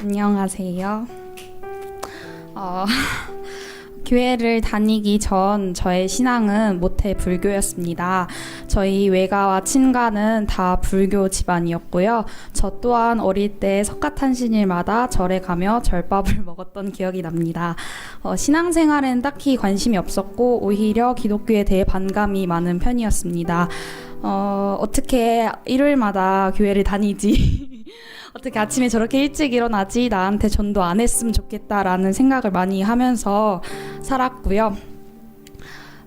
안녕하세요. 어, 교회를 다니기 전 저의 신앙은 모태 불교였습니다. 저희 외가와 친가는 다 불교 집안이었고요. 저 또한 어릴 때 석가탄신일마다 절에 가며 절밥을 먹었던 기억이 납니다. 어, 신앙생활엔 딱히 관심이 없었고 오히려 기독교에 대해 반감이 많은 편이었습니다. 어, 어떻게 일요일마다 교회를 다니지? 어떻게 아침에 저렇게 일찍 일어나지? 나한테 전도 안 했으면 좋겠다라는 생각을 많이 하면서 살았고요.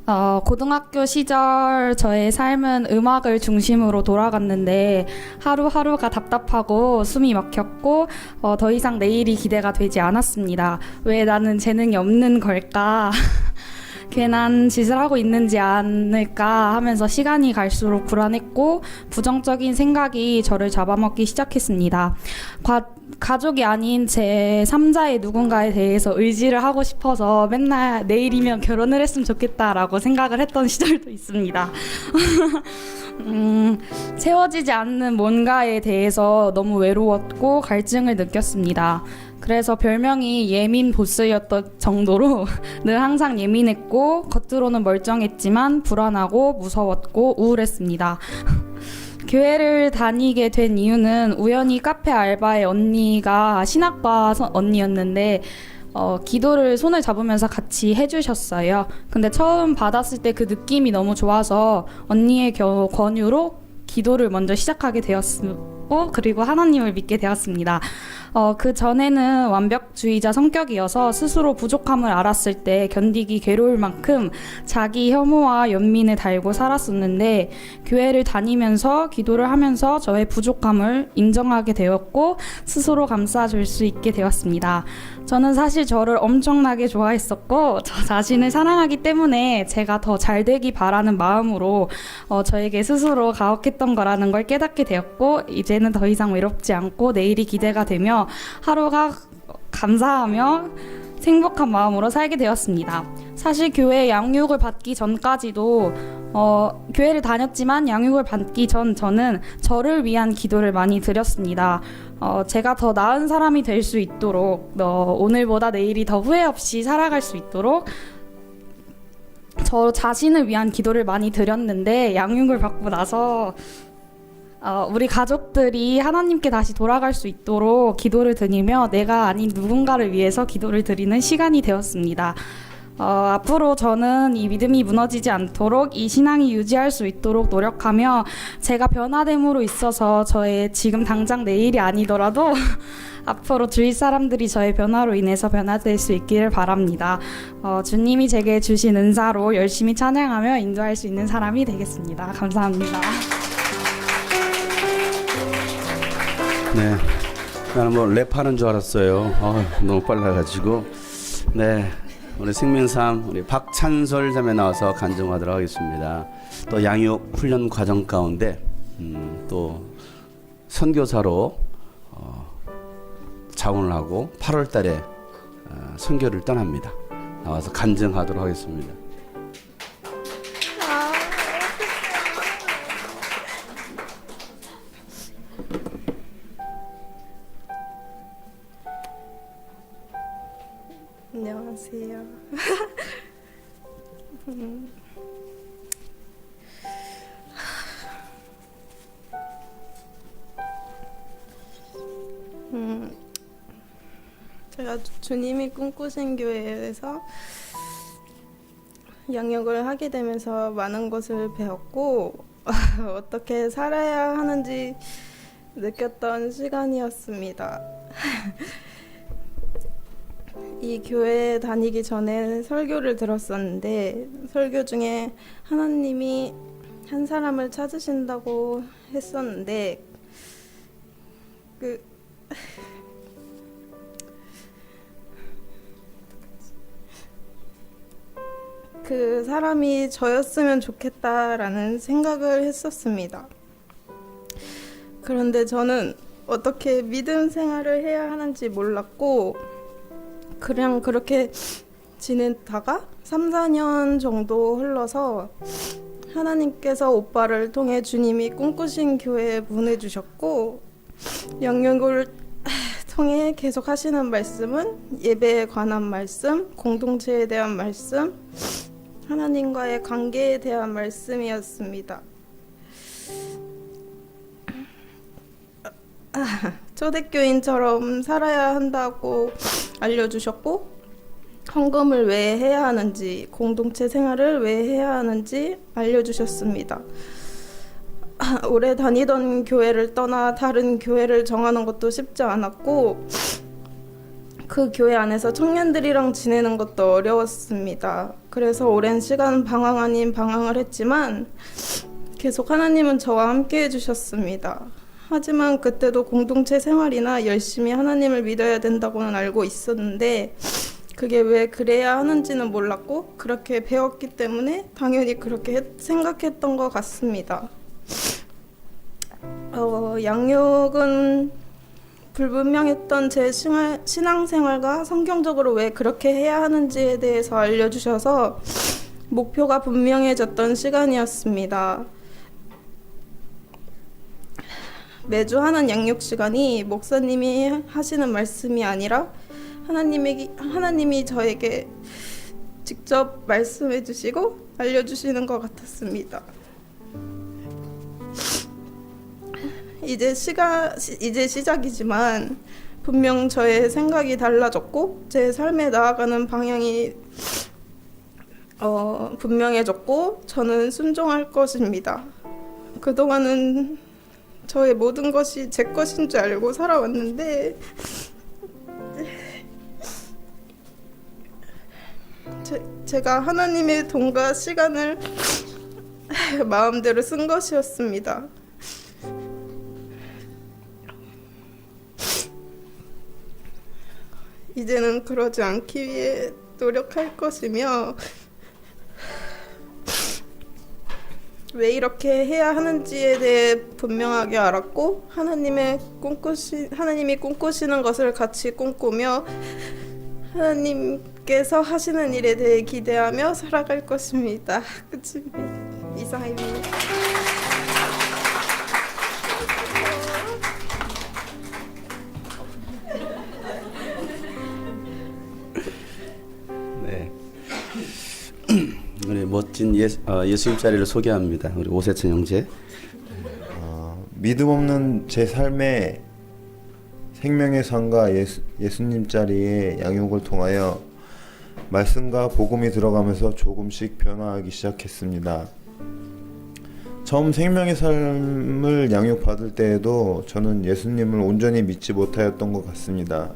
어, 고등학교 시절 저의 삶은 음악을 중심으로 돌아갔는데 하루하루가 답답하고 숨이 막혔고 어, 더 이상 내일이 기대가 되지 않았습니다. 왜 나는 재능이 없는 걸까? 괜한 짓을 하고 있는지 않을까 하면서 시간이 갈수록 불안했고 부정적인 생각이 저를 잡아먹기 시작했습니다. 과- 가족이 아닌 제 3자의 누군가에 대해서 의지를 하고 싶어서 맨날 내일이면 결혼을 했으면 좋겠다라고 생각을 했던 시절도 있습니다. 음, 채워지지 않는 뭔가에 대해서 너무 외로웠고 갈증을 느꼈습니다. 그래서 별명이 예민 보스였던 정도로 늘 항상 예민했고 겉으로는 멀쩡했지만 불안하고 무서웠고 우울했습니다. 교회를 다니게 된 이유는 우연히 카페 알바의 언니가 신학과 서- 언니였는데 어, 기도를 손을 잡으면서 같이 해주셨어요. 근데 처음 받았을 때 그 느낌이 너무 좋아서 언니의 겨, 권유로 기도를 먼저 시작하게 되었고 그리고 하나님을 믿게 되었습니다. 어, 그 전에는 완벽주의자 성격이어서 스스로 부족함을 알았을 때 견디기 괴로울 만큼 자기 혐오와 연민을 달고 살았었는데 교회를 다니면서 기도를 하면서 저의 부족함을 인정하게 되었고 스스로 감싸줄 수 있게 되었습니다. 저는 사실 저를 엄청나게 좋아했었고 저 자신을 사랑하기 때문에 제가 더 잘 되기 바라는 마음으로 어, 저에게 스스로 가혹했던 거라는 걸 깨닫게 되었고 이제는 더 이상 외롭지 않고 내일이 기대가 되며 하루가 감사하며 행복한 마음으로 살게 되었습니다. 사실 교회 양육을 받기 전까지도 어, 교회를 다녔지만 양육을 받기 전 저는 저를 위한 기도를 많이 드렸습니다. 어, 제가 더 나은 사람이 될 수 있도록 어, 오늘보다 내일이 더 후회 없이 살아갈 수 있도록 저 자신을 위한 기도를 많이 드렸는데 양육을 받고 나서 어, 우리 가족들이 하나님께 다시 돌아갈 수 있도록 기도를 드리며 내가 아닌 누군가를 위해서 기도를 드리는 시간이 되었습니다. 어, 앞으로 저는 이 믿음이 무너지지 않도록 이 신앙이 유지할 수 있도록 노력하며 제가 변화됨으로 있어서 저의 지금 당장 내일이 아니더라도 앞으로 주위 사람들이 저의 변화로 인해서 변화될 수 있기를 바랍니다. 어, 주님이 제게 주신 은사로 열심히 찬양하며 인도할 수 있는 사람이 되겠습니다. 감사합니다. 네. 나는 뭐 랩하는 줄 알았어요. 아, 너무 빨라가지고. 네. 우리 생명삼 우리 박찬설 자매 나와서 간증하도록 하겠습니다. 또 양육 훈련 과정 가운데 음, 또 선교사로 어, 자원을 하고 8월달에 어, 선교를 떠납니다. 나와서 간증하도록 하겠습니다. 안녕하세요. 음. 음, 제가 주- 주님이 꿈꾸신 교회에서 양육을 하게 되면서 많은 것을 배웠고 어떻게 살아야 하는지 느꼈던 시간이었습니다. 이 교회 다니기 전에 설교를 들었었는데 설교 중에 하나님이 한 사람을 찾으신다고 했었는데 그 그 사람이 저였으면 좋겠다라는 생각을 했었습니다. 그런데 저는 어떻게 믿음 생활을 해야 하는지 몰랐고 그냥 그렇게 지내다가 3, 4년 정도 흘러서 하나님께서 오빠를 통해 주님이 꿈꾸신 교회에 보내주셨고 영역을 통해 계속 하시는 말씀은 예배에 관한 말씀, 공동체에 대한 말씀, 하나님과의 관계에 대한 말씀이었습니다. 아, 초대교인처럼 살아야 한다고 알려주셨고 헌금을 왜 해야 하는지 공동체 생활을 왜 해야 하는지 알려주셨습니다. 아, 오래 다니던 교회를 떠나 다른 교회를 정하는 것도 쉽지 않았고 그 교회 안에서 청년들이랑 지내는 것도 어려웠습니다. 그래서 오랜 시간 방황 아닌 방황을 했지만 계속 하나님은 저와 함께 해주셨습니다. 하지만 그때도 공동체 생활이나 열심히 하나님을 믿어야 된다고는 알고 있었는데 그게 왜 그래야 하는지는 몰랐고 그렇게 배웠기 때문에 당연히 그렇게 했- 생각했던 것 같습니다. 어, 양육은 불분명했던 제 신앙- 신앙생활과 성경적으로 왜 그렇게 해야 하는지에 대해서 알려주셔서 목표가 분명해졌던 시간이었습니다. 매주 하는 양육 시간이 목사님이 하시는 말씀이 아니라 하나님이 하나님이 저에게 직접 말씀해 주시고 알려 주시는 것 같았습니다. 이제 시가 시- 이제 시작이지만 분명 저의 생각이 달라졌고 제 삶에 나아가는 방향이 어, 분명해졌고 저는 순종할 것입니다. 그동안은 저의 모든 것이 제 것인 줄 알고 살아왔는데 제, 제가 하나님의 돈과 시간을 마음대로 쓴 것이었습니다. 이제는 그러지 않기 위해 노력할 것이며 왜 이렇게 해야 하는지에 대해 분명하게 알았고 하나님의 꿈꾸시 하나님이 꿈꾸시는 것을 같이 꿈꾸며 하나님께서 하시는 일에 대해 기대하며 살아갈 것입니다. 끝입니다. 이상입니다. 네. 멋진 예, 어, 예수님 자리를 소개합니다. 우리 오세찬 형제. 믿음 없는 제 삶에 생명의 상과 예수, 예수님 자리의 양육을 통하여 말씀과 복음이 들어가면서 조금씩 변화하기 시작했습니다. 처음 생명의 삶을 양육받을 때에도 저는 예수님을 온전히 믿지 못하였던 것 같습니다.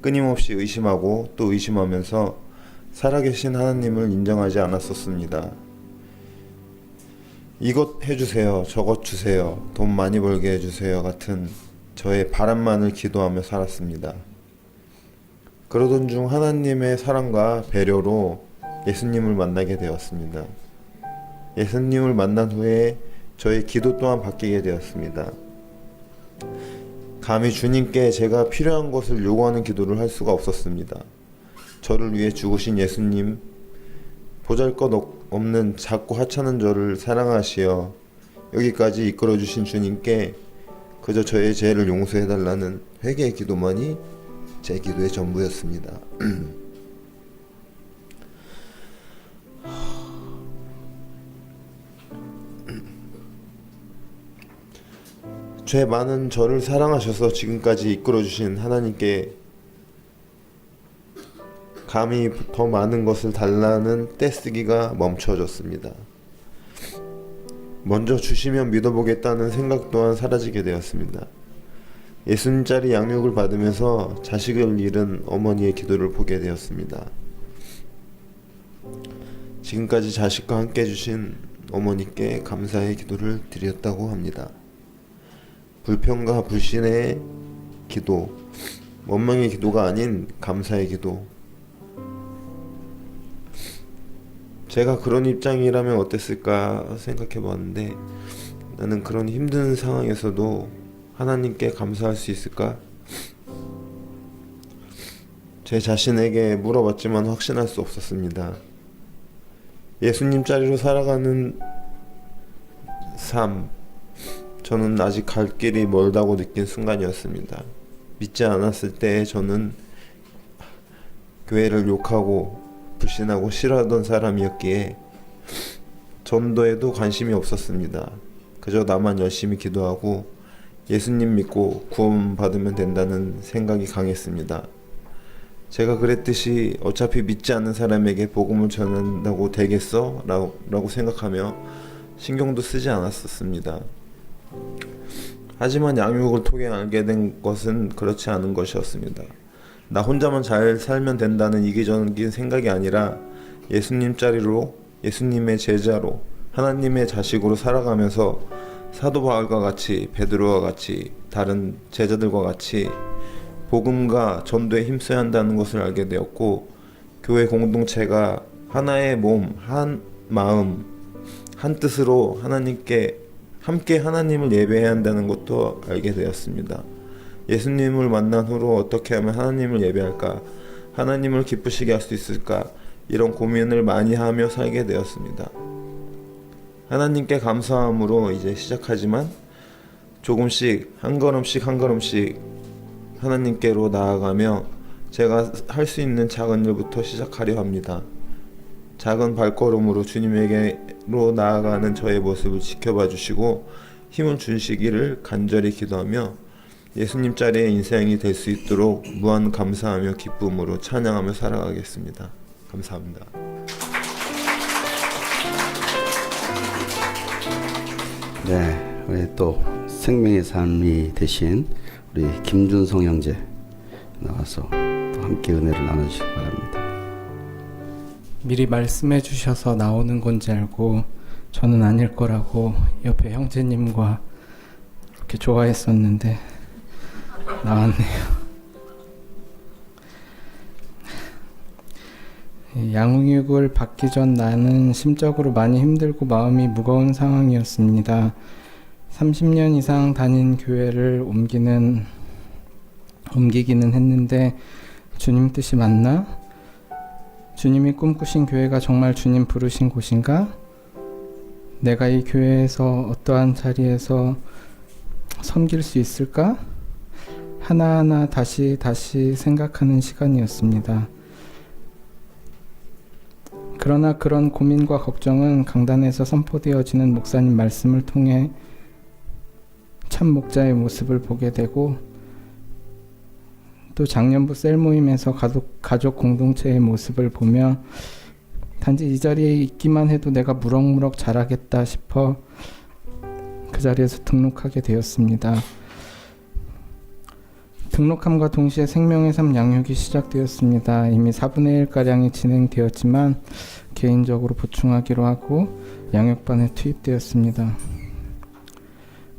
끊임없이 의심하고 또 의심하면서 살아계신 하나님을 인정하지 않았었습니다. 이것 해주세요, 저것 주세요, 돈 많이 벌게 해주세요 같은 저의 바람만을 기도하며 살았습니다. 그러던 중 하나님의 사랑과 배려로 예수님을 만나게 되었습니다. 예수님을 만난 후에 저의 기도 또한 바뀌게 되었습니다. 감히 주님께 제가 필요한 것을 요구하는 기도를 할 수가 없었습니다. 저를 위해 죽으신 예수님, 보잘 것 없- 없는 작고 하찮은 저를 사랑하시어 여기까지 이끌어 주신 주님께 그저 저의 죄를 용서해 달라는 회개의 기도만이 제 기도의 전부였습니다. 죄 많은 저를 사랑하셔서 지금까지 이끌어 주신 하나님께 감히 더 많은 것을 달라는 떼쓰기가 멈춰졌습니다. 먼저 주시면 믿어보겠다는 생각 또한 사라지게 되었습니다. 예수님짜리 양육을 받으면서 자식을 잃은 어머니의 기도를 보게 되었습니다. 지금까지 자식과 함께 해주신 어머니께 감사의 기도를 드렸다고 합니다. 불평과 불신의 기도, 원망의 기도가 아닌 감사의 기도, 제가 그런 입장이라면 어땠을까 생각해 봤는데 나는 그런 힘든 상황에서도 하나님께 감사할 수 있을까? 제 자신에게 물어봤지만 확신할 수 없었습니다. 예수님 자리로 살아가는 삶, 저는 아직 갈 길이 멀다고 느낀 순간이었습니다. 믿지 않았을 때 저는 교회를 욕하고 불신하고 싫어하던 사람이었기에 전도에도 관심이 없었습니다. 그저 나만 열심히 기도하고 예수님 믿고 구원 받으면 된다는 생각이 강했습니다. 제가 그랬듯이 어차피 믿지 않는 사람에게 복음을 전한다고 되겠어? 라고, 라고 생각하며 신경도 쓰지 않았었습니다. 하지만 양육을 통해 알게 된 것은 그렇지 않은 것이었습니다. 나 혼자만 잘 살면 된다는 이기적인 생각이 아니라 예수님 자리로 예수님의 제자로 하나님의 자식으로 살아가면서 사도 바울과 같이 베드로와 같이 다른 제자들과 같이 복음과 전도에 힘써야 한다는 것을 알게 되었고 교회 공동체가 하나의 몸, 한 마음, 한 뜻으로 하나님께 함께 하나님을 예배해야 한다는 것도 알게 되었습니다. 예수님을 만난 후로 어떻게 하면 하나님을 예배할까? 하나님을 기쁘시게 할 수 있을까? 이런 고민을 많이 하며 살게 되었습니다. 하나님께 감사함으로 이제 시작하지만 조금씩 한 걸음씩 한 걸음씩 하나님께로 나아가며 제가 할 수 있는 작은 일부터 시작하려 합니다. 작은 발걸음으로 주님에게로 나아가는 저의 모습을 지켜봐 주시고 힘을 주시기를 간절히 기도하며 예수님 자리의 인생이 될 수 있도록 무한 감사하며 기쁨으로 찬양하며 살아가겠습니다. 감사합니다. 네, 우리 또 생명의 삶이 되신 우리 김준성 형제 나와서 또 함께 은혜를 나눠주시기 바랍니다. 미리 말씀해 주셔서 나오는 건지 알고 저는 아닐 거라고 옆에 형제님과 이렇게 좋아했었는데 나왔네요. 이 양육을 받기 전 나는 심적으로 많이 힘들고 마음이 무거운 상황이었습니다. 30년 이상 다닌 교회를 옮기는 옮기기는 했는데 주님 뜻이 맞나? 주님이 꿈꾸신 교회가 정말 주님 부르신 곳인가? 내가 이 교회에서 어떠한 자리에서 섬길 수 있을까? 하나하나 다시 다시 생각하는 시간이었습니다. 그러나 그런 고민과 걱정은 강단에서 선포되어지는 목사님 말씀을 통해 참 목자의 모습을 보게 되고 또 작년부 셀 모임에서 가족, 가족 공동체의 모습을 보며 단지 이 자리에 있기만 해도 내가 무럭무럭 자라겠다 싶어 그 자리에서 등록하게 되었습니다. 등록함과 동시에 생명의 삶 양육이 시작되었습니다. 이미 4분의 1가량이 진행되었지만 개인적으로 보충하기로 하고 양육반에 투입되었습니다.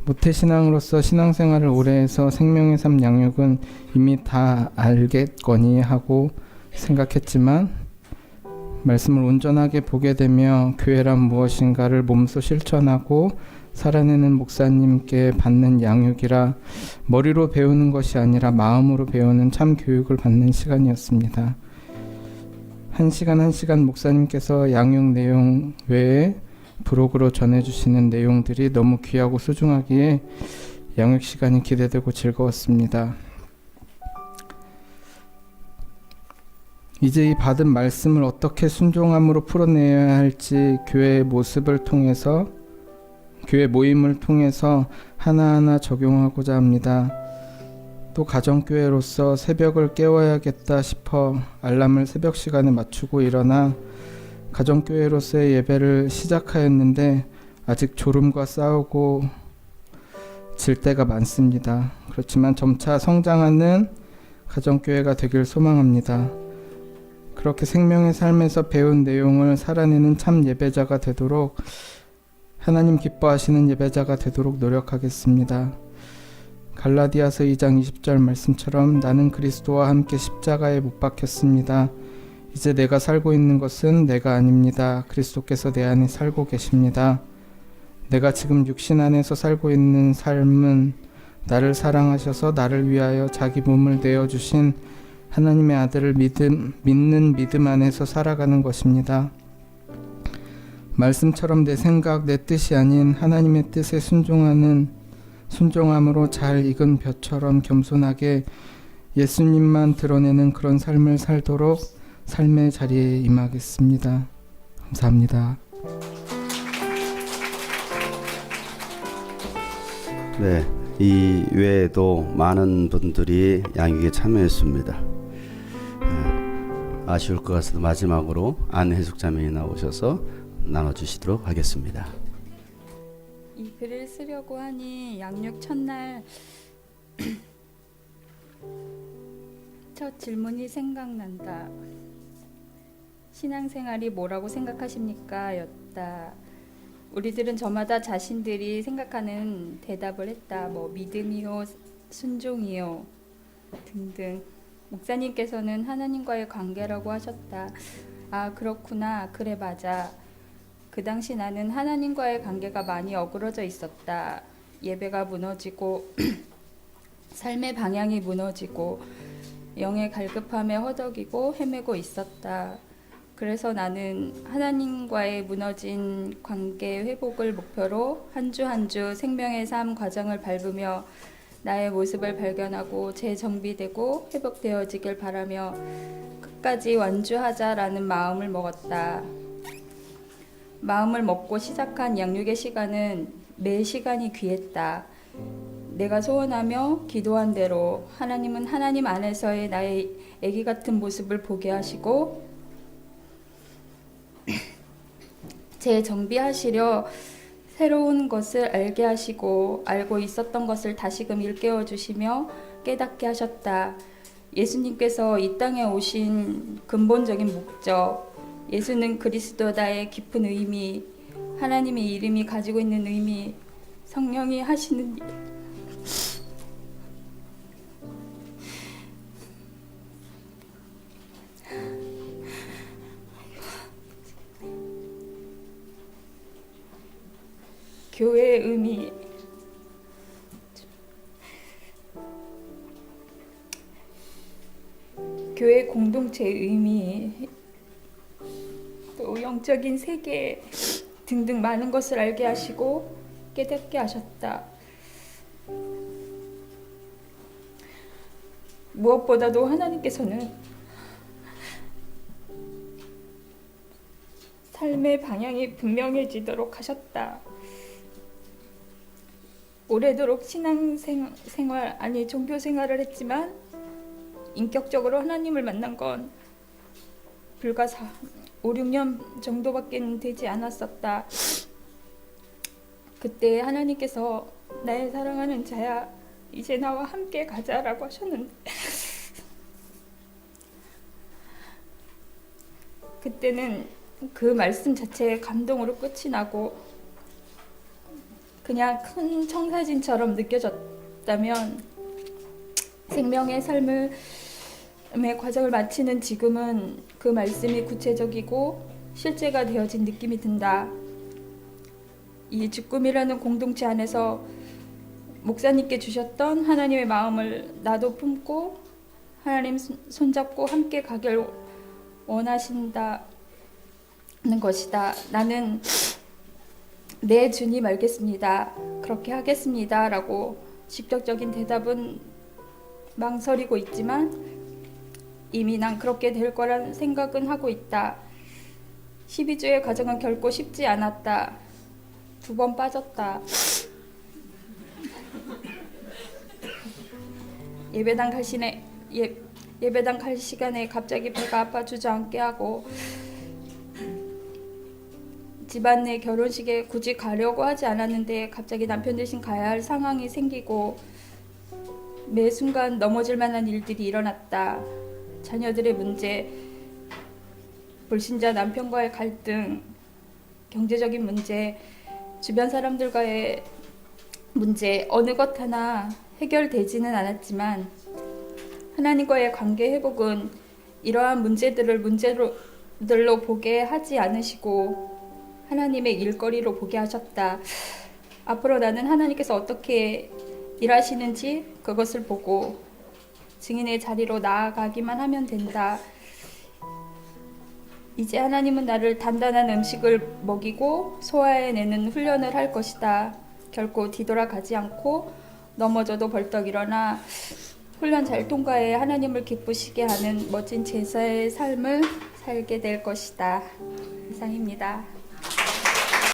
모태신앙으로서 신앙생활을 오래 해서 생명의 삶 양육은 이미 다 알겠거니 하고 생각했지만 말씀을 온전하게 보게 되며 교회란 무엇인가를 몸소 실천하고 살아내는 목사님께 받는 양육이라 머리로 배우는 것이 아니라 마음으로 배우는 참 교육을 받는 시간이었습니다. 한 시간 한 시간 목사님께서 양육 내용 외에 브로그로 전해주시는 내용들이 너무 귀하고 소중하기에 양육 시간이 기대되고 즐거웠습니다. 이제 이 받은 말씀을 어떻게 순종함으로 풀어내야 할지 교회의 모습을 통해서 교회 모임을 통해서 하나하나 적용하고자 합니다. 또 가정교회로서 새벽을 깨워야겠다 싶어 알람을 새벽 시간에 맞추고 일어나 가정교회로서의 예배를 시작하였는데 아직 졸음과 싸우고 질 때가 많습니다. 그렇지만 점차 성장하는 가정교회가 되길 소망합니다. 그렇게 생명의 삶에서 배운 내용을 살아내는 참 예배자가 되도록 하나님 기뻐하시는 예배자가 되도록 노력하겠습니다. 갈라디아서 2장 20절 말씀처럼 나는 그리스도와 함께 십자가에 못 박혔습니다. 이제 내가 살고 있는 것은 내가 아닙니다. 그리스도께서 내 안에 살고 계십니다. 내가 지금 육신 안에서 살고 있는 삶은 나를 사랑하셔서 나를 위하여 자기 몸을 내어 주신 하나님의 아들을 믿음, 믿는 믿음 안에서 살아가는 것입니다. 말씀처럼 내 생각, 내 뜻이 아닌 하나님의 뜻에 순종하는 순종함으로 잘 익은 벼처럼 겸손하게 예수님만 드러내는 그런 삶을 살도록 삶의 자리에 임하겠습니다. 감사합니다. 네, 이 외에도 많은 분들이 양육에 참여했습니다. 네, 아쉬울 것 같아서 마지막으로 안해숙자매이 나오셔서 나눠주시도록 하겠습니다. 이 글을 쓰려고 하니 양육 첫날 첫 질문이 생각난다. 신앙생활이 뭐라고 생각하십니까? 였다. 우리들은 저마다 자신들이 생각하는 대답을 했다. 뭐 믿음이요, 순종이요 등등. 목사님께서는 하나님과의 관계라고 하셨다. 아, 그렇구나. 그래 맞아. 그 당시 나는 하나님과의 관계가 많이 어그러져 있었다. 예배가 무너지고 삶의 방향이 무너지고 영의 갈급함에 허덕이고 헤매고 있었다. 그래서 나는 하나님과의 무너진 관계 회복을 목표로 한 주 한 주 생명의 삶 과정을 밟으며 나의 모습을 발견하고 재정비되고 회복되어지길 바라며 끝까지 완주하자라는 마음을 먹었다. 마음을 먹고 시작한 양육의 시간은 매 시간이 귀했다. 내가 소원하며 기도한 대로 하나님은 하나님 안에서의 나의 아기 같은 모습을 보게 하시고 재정비하시려 새로운 것을 알게 하시고 알고 있었던 것을 다시금 일깨워 주시며 깨닫게 하셨다. 예수님께서 이 땅에 오신 근본적인 목적, 예수는 그리스도다의 깊은 의미, 하나님의 이름이 가지고 있는 의미, 성령이 하시는 일. 교회의 의미, 교회 공동체의 의미, 또 영적인 세계 등등 많은 것을 알게 하시고 깨닫게 하셨다. 무엇보다도 하나님께서는 삶의 방향이 분명해지도록 하셨다. 오래도록 신앙생활 아니 종교 생활을 했지만 인격적으로 하나님을 만난 건 불과 4, 5, 6년 정도밖에 되지 않았었다. 그때 하나님께서 나의 사랑하는 자야 이제 나와 함께 가자라고 하셨는데 그때는 그 말씀 자체에 감동으로 끝이 나고 그냥 큰 청사진처럼 느껴졌다면 생명의 삶을 의 과정을 마치는 지금은 그 말씀이 구체적이고 실제가 되어진 느낌이 든다. 이 주꿈이라는 공동체 안에서 목사님께 주셨던 하나님의 마음을 나도 품고 하나님 손- 손잡고 함께 가길 원하신다는 것이다. 나는 네 주님 알겠습니다. 그렇게 하겠습니다라고 직접적인 대답은 망설이고 있지만 이미 난 그렇게 될 거란 생각은 하고 있다. 12주의 과정은 결코 쉽지 않았다. 두 번 빠졌다. 예배당 갈 시간에 예, 예배당 갈 시간에 갑자기 배가 아파 주저앉게 하고 집안 내 결혼식에 굳이 가려고 하지 않았는데 갑자기 남편 대신 가야 할 상황이 생기고 매 순간 넘어질 만한 일들이 일어났다. 자녀들의 문제, 불신자 남편과의 갈등, 경제적인 문제, 주변 사람들과의 문제 어느 것 하나 해결되지는 않았지만 하나님과의 관계 회복은 이러한 문제들을 문제들로 보게 하지 않으시고 하나님의 일거리로 보게 하셨다. 앞으로 나는 하나님께서 어떻게 일하시는지 그것을 보고 증인의 자리로 나아가기만 하면 된다. 이제 하나님은 나를 단단한 음식을 먹이고 소화해내는 훈련을 할 것이다. 결코 뒤돌아가지 않고 넘어져도 벌떡 일어나 훈련 잘 통과해 하나님을 기쁘시게 하는 멋진 제사의 삶을 살게 될 것이다. 이상입니다.